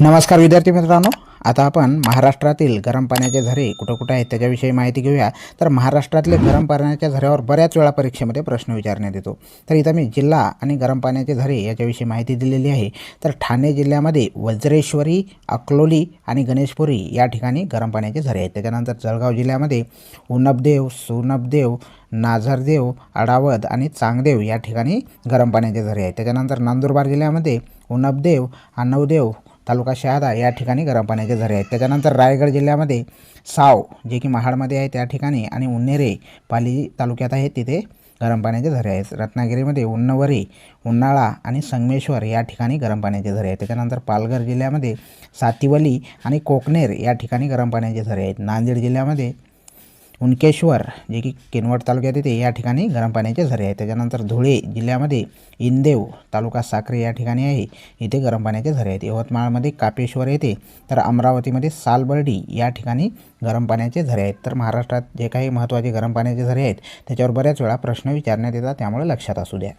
नमस्कार विद्यार्थी मित्रांनो. आता आपण महाराष्ट्रातील गरम पाण्याचे झरे कुठं कुठं आहेत त्याच्याविषयी माहिती घेऊया. तर महाराष्ट्रातले गरम पाण्याच्या झऱ्यावर बऱ्याच वेळा परीक्षेमध्ये प्रश्न विचारण्यात येतो. तर इथं मी जिल्हा आणि गरम पाण्याचे झरे याच्याविषयी माहिती दिलेली आहे. तर ठाणे जिल्ह्यामध्ये वज्रेश्वरी अकलोली आणि गणेशपुरी या ठिकाणी गरम पाण्याचे झरे आहेत. त्याच्यानंतर जळगाव जिल्ह्यामध्ये उनबदेव सुनबदेव नाझरदेव अडावद आणि चांगदेव या ठिकाणी गरम पाण्याचे झरे आहेत. त्याच्यानंतर नंदुरबार जिल्ह्यामध्ये उनबदेव अनवदेव तालुका शहादा या ठिकाणी गरम पाण्याचे झरे आहेत. त्याच्यानंतर रायगड जिल्ह्यामध्ये साव जे की महाडमध्ये आहे त्या ठिकाणी आणि उन्नेरे पाली तालुक्यात आहे तिथे गरम पाण्याचे झरे आहेत. रत्नागिरीमध्ये उन्नवरी उन्हाळा आणि संगमेश्वर या ठिकाणी गरम पाण्याचे झरे आहेत. त्याच्यानंतर पालघर जिल्ह्यामध्ये सातिवली आणि कोकनेर या ठिकाणी गरम पाण्याचे झरे आहेत. नांदेड जिल्ह्यामध्ये उनकेश्वर जे की किनवट तालुक्यात येते या ठिकाणी गरम पाण्याचे झरे आहेत. त्याच्यानंतर धुळे जिल्ह्यामध्ये इंदेव तालुका साक्री या ठिकाणी आहे. इथे गरम पाण्याचे झरे आहेत. यवतमाळमध्ये कापेश्वर येते. तर अमरावतीमध्ये सालबर्डी या ठिकाणी गरम पाण्याचे झरे आहेत. तर महाराष्ट्रात जे काही महत्त्वाचे गरम पाण्याचे झरे आहेत त्याच्यावर बऱ्याच वेळा प्रश्न विचारण्यात येतात. त्यामुळे लक्षात असू द्या.